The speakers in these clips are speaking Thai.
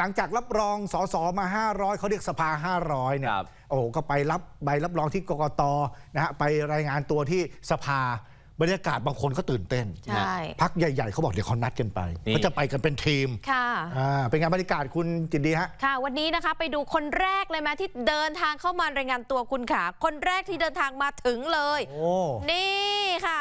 หลังจากรับรองสสมา 500 เขาเรียกสภา 500 เนี่ยครับโอ้โห ก็ไปรับใบรับรองที่กกตนะฮะ ไปรายงานตัวที่สภา บรรยากาศบางคนก็ตื่นเต้น ใช่ พักใหญ่ ๆ เขาบอกเดี๋ยวเขานัดกันไปนี่เขาจะไปกันเป็นทีม ค่ะอ่าเป็นไงบรรยากาศคุณจิตดีฮะ ค่ะ วันนี้นะคะไปดูคนแรกเลยไหมที่เดินทางเข้ามารายงานตัวคุณขา คนแรกที่เดินทางมาถึงเลยโอ้นี่ ค่ะ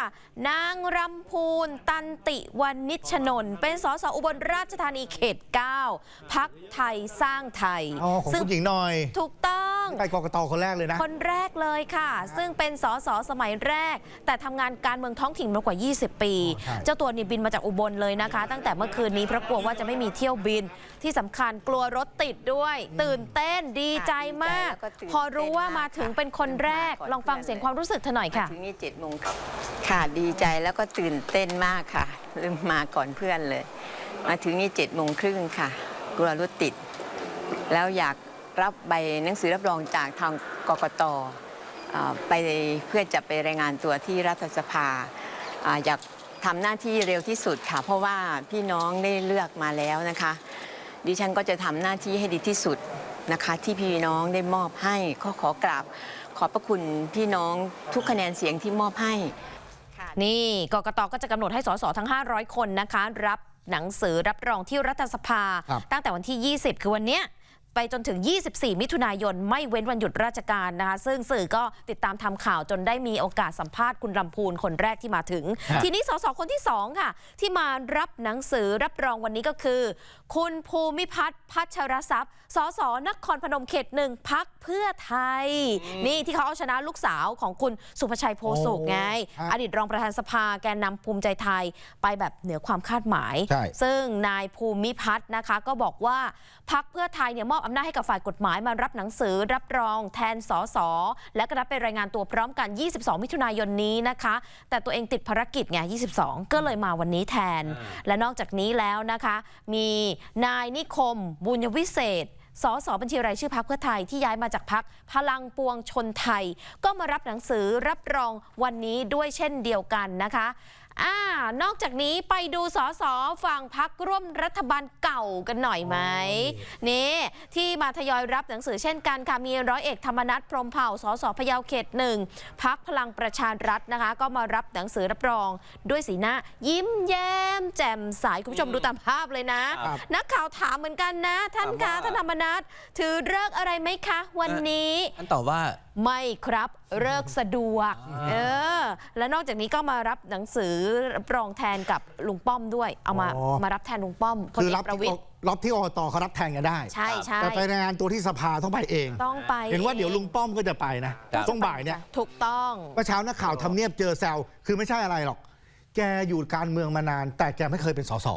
นางรำพูนตันติวันนิชนนท์เป็นสสอุบลราชธานีเขต 9 พักไทยสร้างไทย อ๋อของซึ่งคุณหญิงหน่อยถูกต้อง ไปกกตคนแรกเลยนะ คนแรกเลยค่ะ ซึ่งเป็นสสสมัยแรก แต่ทำงานการเมืองท้องถิ่นมากว่า 20 ปีใช่ เจ้าตัวนี่บินมาจากอุบลเลยนะคะ ตั้งแต่เมื่อคืนนี้เพราะกลัวว่าจะไม่มีเที่ยวบินที่สำคัญกลัวรถติดด้วย ตื่นเต้นดีใจมากแล้วก็ตื่นพอรู้ว่ามาถึงเป็นคนแรกตื่นมากลองฟังเสียงความรู้สึกเธอหน่อยค่ะ ถึงนี่เจ็ดโมงครับค่ะดีใจแล้วก็ตื่นเต้นมากค่ะลืมมาก่อนเพื่อนเลย มาถึงนี่เจ็ดโมงครึ่งค่ะ กลัวรถติด แล้วอยากรับใบหนังสือรับรองจากทางกกตไปเพื่อจะไปรายงานตัวที่รัฐสภาออยากทำหน้าที่เร็วที่สุดค่ะ เพราะว่าพี่น้องได้เลือกมาแล้วนะคะ ดิฉันก็จะทำหน้าที่ให้ดีที่สุดนะคะ ที่พี่น้องได้มอบให้ก็ขอกราบขอบพระคุณพี่น้องทุกคะแนนเสียงที่มอบให้ นี่กกตก็จะกำหนดให้สสทั้ง 500 คนนะคะ รับหนังสือรับรองที่รัฐสภาครับตั้งแต่วันที่ 20 คือวันเนี้ย ไปจนถึง 24 มิถุนายน ไม่เว้นวันหยุดราชการนะคะ ซึ่งสื่อก็ติดตามทำข่าวจนได้มีโอกาสสัมภาษณ์คุณลำพูนคนแรกที่มาถึงครับทีนี้สสคนที่ 2 ค่ะ ที่มารับหนังสือรับรองวันนี้ก็คือ คุณภูมิพัฒน์พัชรทรัพย์สสนครพนมเขตหนึ่งพักเพื่อไทย นี่ที่เขาเอาชนะลูกสาวของคุณสุภชัยโพสุกไงโอ้ฮะอดีตรองประธานสภาแกนนำภูมิใจไทยไปแบบเหนือความคาดหมายใช่ซึ่งนายภูมิพัฒน์นะคะก็บอกว่าพักเพื่อไทยเนี่ยมอบอำนาจให้กับฝ่ายกฎหมายมารับหนังสือรับรองแทนสสและก็รับไปรายงานตัวพร้อมกัน 22 มิถุนายนนี้นะคะ แต่ตัวเองติดภารกิจไง 22 ก็เลยมาวันนี้แทน และนอกจากนี้แล้วนะคะ มีนายนิคม บุญยวิเศษสสบัญชีรายชื่อพักเพื่อไทยที่ย้ายมาจากพักพลังปวงชนไทย ก็มารับหนังสือรับรองวันนี้ด้วยเช่นเดียวกันนะคะ อ่านอกจากนี้ไปดูสสฝั่งพักร่วมรัฐบาลเก่ากันหน่อยไหมนี่ที่มาทยอยรับหนังสือเช่นกันค่ะ มีร้อยเอกธรรมนัฐพรหมเผ่าสสพะเยาเขตหนึ่งพักพลังประชารัฐนะคะ ก็มารับหนังสือรับรอง ด้วยสีหน้า ยิ้มแย้ม แจ่มใสคุณผู้ชมดูตามภาพเลยนะครับนักข่าวถามเหมือนกันนะ ท่านคะถามว่าท่านธรรมนัฐถือเลิกษ์อะไรไหมคะ วันนี้ท่านตอบว่าไม่ครับ เลิกษ์สะดวกอ่าเออ และนอกจากนี้ก็มารับหนังสือรับรองแทนกับลุงป้อมด้วย เอามาอ๋อ มารับแทนลุงป้อมพลคือเอรับกประวิที่ตรรับที่อกตเขารับแทนกันได้ ใช่ใช่แต่ไปรายงานตัวที่สภาต้องไปเอง ต้องไปเห็นว่าเดี๋ยวลุงป้อมก็จะไปนะครับต้องบ่ายเนี่ย ถูกต้อง เมื่อเช้านักข่าวทำเนียบเจอแซวคือไม่ใช่อะไรหรอก แกอยู่การเมืองมานาน แต่แกไม่เคยเป็นสส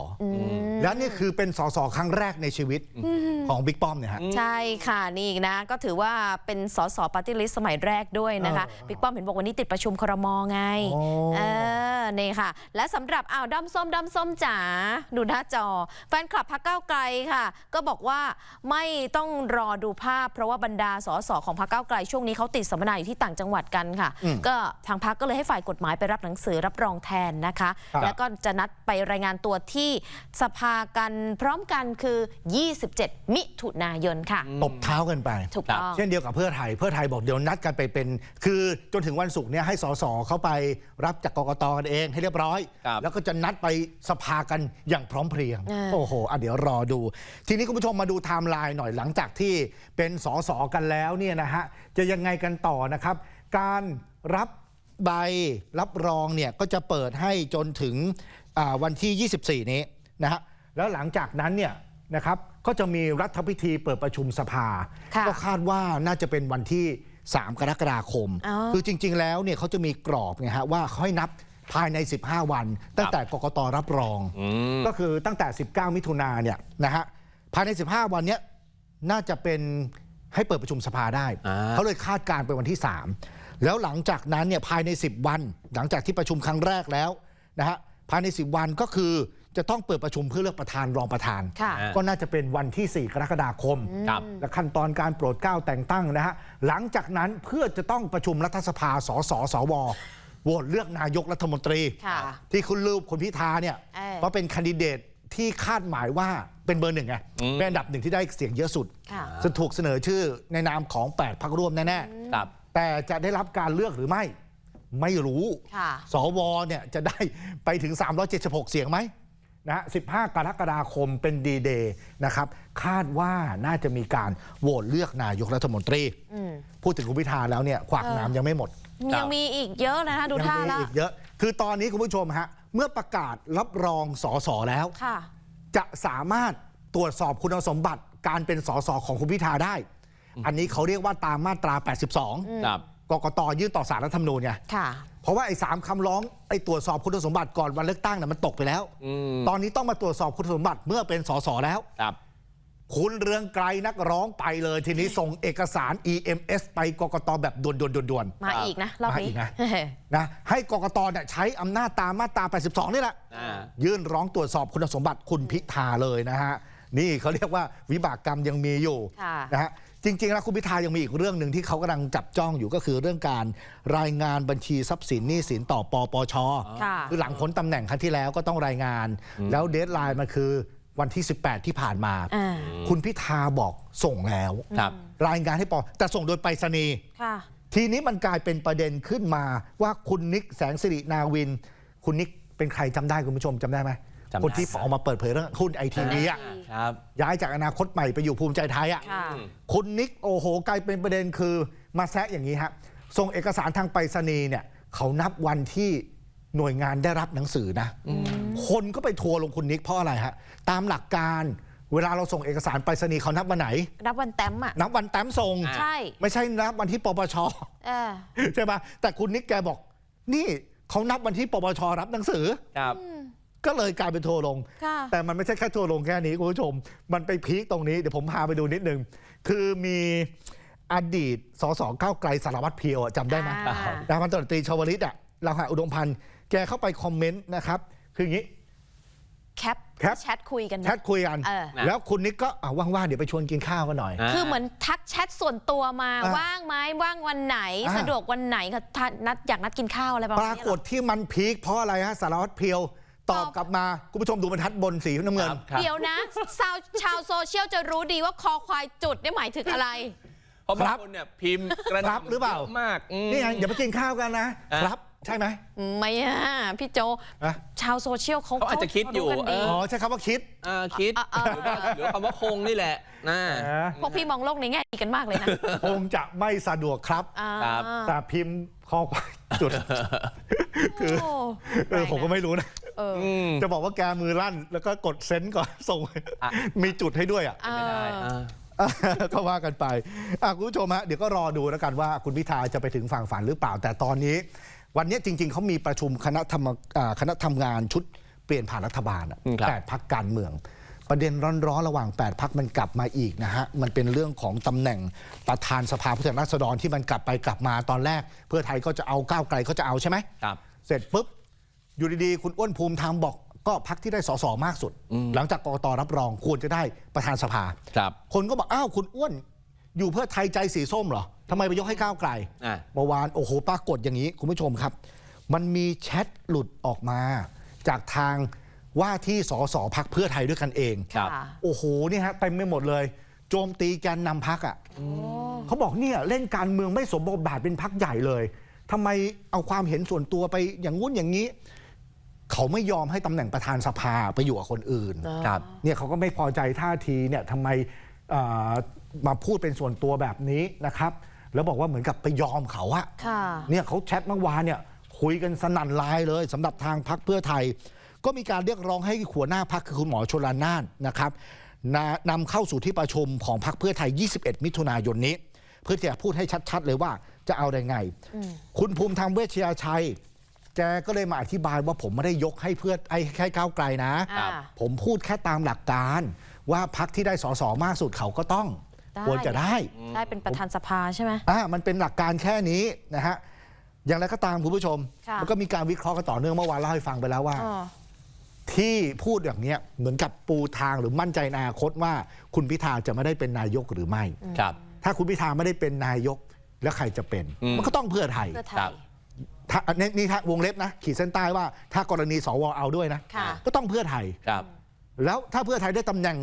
และนี่คือเป็นสสครั้งแรกในชีวิตของบิ๊กป้อมเนี่ยฮะ ใช่ค่ะนี่อีกนะ ก็ถือว่าเป็นสสปาร์ตี้ลิสต์สมัยแรกด้วยนะคะเออบิ๊กป้อมเห็นบอกวันนี้ติดประชุมครมไงโอ้เออนี่ค่ะ และสำหรับอ้าวด้อมส้มด้อมส้มจ๋าดูหน้าจอ แฟนคลับพักเก้าวไกลค่ะ ก็บอกว่าไม่ต้องรอดูภาพ เพราะว่าบรรดาสสของพักเก้าวไกลช่วงนี้เขาติดสัมมนาอยู่ที่ต่างจังหวัดกันค่ะอืมก็ทางพักก็เลยให้ฝ่ายกฎหมายไปรับหนังสือรับรองแทนนะคะครับแล้วก็จะนัดไปรายงานตัวที่สภากันพร้อมกันคือ 27 มิถุนายนค่ะ ตบเท้ากันไป ถูกต้อง เช่นเดียวกับเพื่อไทย เพื่อไทยบอกเดี๋ยวนัดกันไปเป็น คือจนถึงวันศุกร์เนี่ยให้สสเขาไปรับจากกกตกันเองให้เรียบร้อย ครับแล้วก็จะนัดไปสภากันอย่างพร้อมเพรียง อ่า โอ้โหอะเดี๋ยวรอดู ทีนี้คุณผู้ชมมาดูไทม์ไลน์หน่อยหลังจากที่เป็นสสกันแล้วเนี่ยนะฮะจะยังไงกันต่อนะครับ การรับ ใบรับรองเนี่ยก็จะเปิดให้จนถึงอ่าวันที่ 24 นี้นะฮะแล้วหลังจากนั้นเนี่ยนะครับก็จะมีรัฐพิธีเปิดประชุมสภาค่ะก็คาดว่าน่าจะเป็นวันที่ 3 กรกฎาคมอ๋อคือจริง ๆ แล้วเนี่ยเขาจะมีกรอบไงฮะว่าเขาให้นับภายใน 15 วัน ตั้งแต่กกตรับรองอืมก็คือตั้งแต่ 19 มิถุนาเนี่ยนะฮะภายใน 15 วันเนี้ยน่าจะเป็นให้เปิดประชุมสภาได้อ่าเขาเลยคาดการณ์ไปวันที่ 3 แล้วหลังจากนั้นเนี่ยภายใน 10 วัน หลังจากที่ประชุมครั้งแรกแล้วนะฮะภายใน 10 วันก็คือจะต้องเปิดประชุมเพื่อเลือกประธานรองประธานค่ะก็น่าจะเป็นวันที่ 4 กรกฎาคมครับและขั้นตอนการโปรดเกล้าแต่งตั้งนะฮะหลังจากนั้นเพื่อจะต้องประชุมรัฐสภาสสสวโหวตเลือกนายกรัฐมนตรีค่ะที่คุณลือคุณพิธาเนี่ยเออเพราะเป็นแคนดิเดตที่คาดหมายว่าเป็นเบอร์หนึ่งไงอืมเป็นอันดับหนึ่งที่ได้เสียงเยอะสุดค่ะจะถูกเสนอชื่อในนามของ 8พักร่วมแน่ครับๆ แต่จะได้รับการเลือกหรือไม่ ไม่รู้ค่ะสวเนี่ยจะได้ไปถึง 376 เสียงไหมนะฮะ15 กรกฎาคมเป็นดีเดย์นะครับ คาดว่าน่าจะมีการโหวตเลือกนายกรัฐมนตรีอืมพูดถึงคุณพิธาแล้วเนี่ยขวากเออน้ำยังไม่หมด ยังมีอีกเยอะนะคะดูยัท่ามีแล้วอีกเยอะ คือตอนนี้คุณผู้ชมฮะ เมื่อประกาศรับรองสอสอแล้วค่ะจะสามารถตรวจสอบคุณสมบัติการเป็นสสของคุณพิธาได้ อันนี้เขาเรียกว่าตามมาตรา 82ครับ กกตยื่นต่อสารรัฐธรรมนูญไงค่ะ เพราะว่าไอ้สามคำร้องไอ้ตรวจสอบคุณสมบัติก่อนวันเลือกตั้งน่ะมันตกไปแล้ว อืม ตอนนี้ต้องมาตรวจสอบคุณสมบัติเมื่อเป็นสสแล้ว ครับ คุณเรืองไกรนักร้องไปเลยทีนี้ส่งเอกสาร EMS ไปกกตแบบด่วนๆๆๆมาอีกนะรอบมาอีนี้กนะนะให้กกตเนี่ยใช้อำนาจตามมาตรา 82 นี่แหละ อ่า ยื่นร้องตรวจสอบคุณสมบัติคุณพิธาเลยนะฮะ นี่เขาเรียกว่าวิบากกรรมยังมีอยู่ค่ะ นะฮะ จริงๆแล้วคุณพิธายังมีอีกเรื่องหนึ่งที่เขากำลังจับจ้องอยู่ก็คือเรื่องการรายงานบัญชีทรัพย์สินหนี้สินต่อปปชค่ะคือหลังพ้นตำแหน่งครั้งที่แล้วก็ต้องรายงาน แล้วเดทไลน์มันคือวันที่ 18 ที่ผ่านมา อ่าคุณพิธาบอกส่งแล้ว ครับ รายงานให้ปอแต่ส่งโดยไปรษณีย์ ค่ะ ทีนี้มันกลายเป็นประเด็นขึ้นมาว่าคุณนิกแสงสิรินาวิน คุณนิกเป็นใครจำได้คุณผู้ชมจำได้ไหมจำได้ คนที่ออกมาเปิดเผยเรื่องหุ้นไอทีวีอะครับ ย้ายจากอนาคตใหม่ไปอยู่ภูมิใจไทยอะค่ะ คุณนิกโอ้โหกลายเป็นประเด็นคือมาแซะอย่างนี้ฮะส่งเอกสารทางไปรษณีย์เนี่ยเขานับวันที่หน่วยงานได้รับหนังสือนะคนก็ไปทัวร์ลงคุณนิกเพราะอะไรฮะตามหลักการเวลาเราส่งเอกสารไปรษณีย์เขานับวันไหน รับวันแต้มอะ นับวันแต้มส่งอ่าใช่ ไม่ใช่นับวันที่ปปช เออ ใช่ไหมแต่คุณนิกแกบอก นี่เขานับวันที่ปปชรับหนังสือ ครับ ก็เลยกลายเป็นทัวร์ลง ค่ะแต่มันไม่ใช่แค่ทัวร์ลงแค่นี้คุณผู้ชม มันไปพีคตรงนี้เดี๋ยวผมพาไปดูนิดนึง คือมีอดีตสสก้าวไกลสารวัตรเพียวอะจำได้ไหม อ่าดาพันตำรวจตรีชวลิตอะเราหาอุดมพันธ์แกเข้าไปคอมเมนต์นะครับ คืออย่างนี้ แคปแคป แชทคุยกันแชทคุยกัน เออ แล้วคุณนิกก็อะว่างๆ เดี๋ยวไปชวนกินข้าวกันหน่อยอ่าคือเหมือนทักแชทส่วนตัวมาอะว่างไหมว่างวันไหน อะสะดวกวันไหนคะท่านนัดอยากนัดกินข้าวอะไรประปมาณรานี้กเหรอฏที่มันพีคเพราะอะไรฮะสารวัตรเพียว ตอบกลับมาคุณผู้ชมดูบรรทัดบนสีน้ำเงินครับครับ เดี๋ยวนะชาวชาวโซเชียลจะรู้ดีว่าคอควายจุดเนี่ยหมายถึงอะไร เพราะครับาบงคนเนี่ยพิมพ์กระหครับน่ำหรือเปล่า ยะมากอืม นี่ไงเดี๋ยวไปกินข้าวกันนะอะ ครับ ใช่ไหมไม่อะพี่โจอะชาวโซเชียลเขาเขาอาจจะคิดอยู่ เขารู้กันเอดี อ๋อใช้คำว่าคิด อ่าคิดอะอะ หรือว่าหรือคำว่าคงนี่แหละนะพวกพี่มองโลกในแง่ดีกันมากเลยนะคงจะไม่สะดวกครับ อ่าครับแต่พิมพ์คอควายจุด คือโอ้เออผมก็ไม่รู้นะ เอออืมจะบอกว่าแกมือลั่น แล้วก็กดเซนต์ก่อนส่ง อะ มีจุดให้ด้วยอะ ไม่ได้อ่า ก็ว่ากันไปอะคุณผู้ชมฮะเดี๋ยวก็รอดูแล้วกันว่าคุณพิธาจะไปถึงฝั่งฝันหรือเปล่า แต่ตอนนี้ วันนี้จริง ๆเขามีประชุมคณะทำอ่าคณะทำงานชุดเปลี่ยนผ่านรัฐบาลอะอืมครับ แปดพักการเมือง ประเด็นร้อนๆระหว่าง 8พักมันกลับมาอีกนะฮะ มันเป็นเรื่องของตำแหน่งประธานสภาผู้แทนราษฎรที่มันกลับไปกลับมาตอนแรก เพื่อไทยก็จะเอาก้าวไกลเขาจะเอาใช่ไหม ครับ เสร็จปุ๊บ อยู่ดีๆ คุณอ้วนภูมิธรรมบอก ก็พักที่ได้สสมากสุด หลังจากกรกตรับรองควรจะได้ประธานสภาครับ คนก็บอกอ้าวคุณอ้วน อยู่เพื่อไทยใจสีส้มเหรอทำไมไปยกให้ก้าวไกลอะ เมื่อวานโอ้โหปรากฏอย่างนี้ คุณผู้ชมครับ มันมีแชทหลุดออกมา จากทางว่าที่สสพักเพื่อไทยด้วยกันเอง ครับค่ะโอ้โหนี่ฮะเต็มไปหมดเลย โจมตีแกนนำพักอะเขาบอกเนี่ยเล่นการเมืองไม่สมบทบาทเป็นพักใหญ่เลยทำไมเอาความเห็นส่วนตัวไปอย่างงุ้นอย่างนี้ เขาไม่ยอมให้ตำแหน่งประธานสภาไปอยู่กับคนอื่นครับเนี่ยเขาก็ไม่พอใจท่าทีเนี่ยทำไมเอ่อมาพูดเป็นส่วนตัวแบบนี้นะครับ แล้วบอกว่าเหมือนกับไปยอมเขาอะ ค่ะ เนี่ยเขาแชทเมื่อวานเนี่ยคุยกันสนั่นไลน์เลยสำหรับทางพักเพื่อไทย ก็มีการเรียกร้องให้หัวหน้าพักคือคุณหมอชลนานนะครับนานำเข้าสู่ที่ประชุมของพักเพื่อไทย 21 มิถุนายนนี้ เพื่อที่จะพูดให้ชัดๆเลยว่าจะเอาได้ไง คุณภูมิธรรมเวชยาชัย แกก็เลยมาอธิบายว่าผมไม่ได้ยกให้เพื่อไอ้แค่ก้าวไกลนะ อ่า ผมพูดแค่ตามหลักการ ว่าพักที่ได้สสมากสุดเขาก็ต้อง ได้ ควรจะได้ ได้เป็นประธานสภาใช่ไหม อ่ามันเป็นหลักการแค่นี้นะฮะ อย่างไรก็ตามคุณผู้ชม ค่ะ มันก็มีการวิเคราะห์กันต่อเนื่องเมื่อวานเล่าให้ฟังไปแล้วว่า อ๋อ ที่พูดอย่างเนี้ยเหมือนกับปูทางหรือมั่นใจในอนาคตว่า คุณพิธาจะไม่ได้เป็นนายกหรือไม่ ครับ ถ้าคุณพิธาไม่ได้เป็นนายกแล้วใครจะเป็นอืมมันก็ต้องเพื่อไทย เพื่อไทครัย บ ถ้านี่นี่ถ้าวงเล็บนะ ขีดเส้นใต้ว่าถ้ากรณีสวเอาด้วยนะ ค่ะ ก็ต้องเพื่อไทย ครับแล้วถ้าเพื่อไทยได้ตำแหน่ง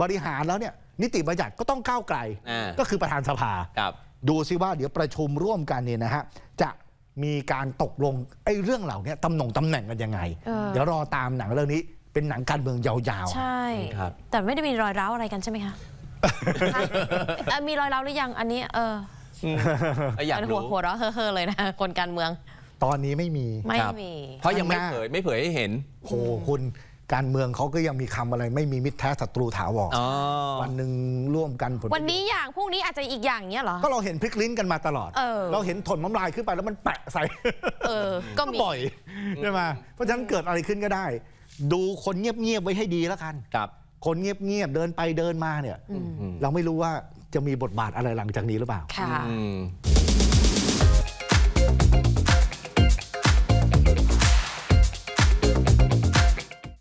บริหารแล้วเนี่ยนิติบัญญัติก็ต้องก้าวไกล อ่าก็คือประธานสภา ครับดูซิว่าเดี๋ยวประชุมร่วมกันเนี่ยนะฮะจะมีการตกลงไอ้เรื่องเหล่านี้ตำแหน่งตำแหน่งกันยังไง เออ เดี๋ยวรอตามหนังเรื่องนี้เป็นหนังการเมืองยาวๆใช่ ครับ แต่ไม่ได้มีรอยร้าวอะไรกันใช่ไหมคะ ฮะเอ่อมีรอยร้าวหรือยังอันนี้เออ อืมอยากอันรู้หัวหัวเราะเฮ่อๆเลยนะ คนการเมืองตอนนี้ไม่มี ไม่ครับมี เพราะยังไม่ข้างหน้า เผยไม่เผยให้เห็นโหคุณการเมืองเขาก็ยังมีคำอะไร ไม่มีมิตรแท้ศัตรูถาวรอ๋อ วันหนึ่งร่วมกันผลวันนี้อย่างพรุ่งนี้อาจจะอีกอย่างเนี้ยเหรอ ก็เราเห็นพลิกลิ้นกันมาตลอดเออเราเห็นถนน้ำลายขึ้นไปแล้วมันแปะใส่ เออ ก็มี บ่อยใช่ไหมเพราะฉะนั้นเกิดอะไรขึ้นก็ได้ ดูคนเงียบๆไว้ให้ดีแล้วกัน ครับ คนเงียบๆเดินไปเดินมาเนี่ยอืมเราไม่รู้ว่า จะมีบทบาทอะไรหลังจากนี้หรือเปล่า ค่ะ อืม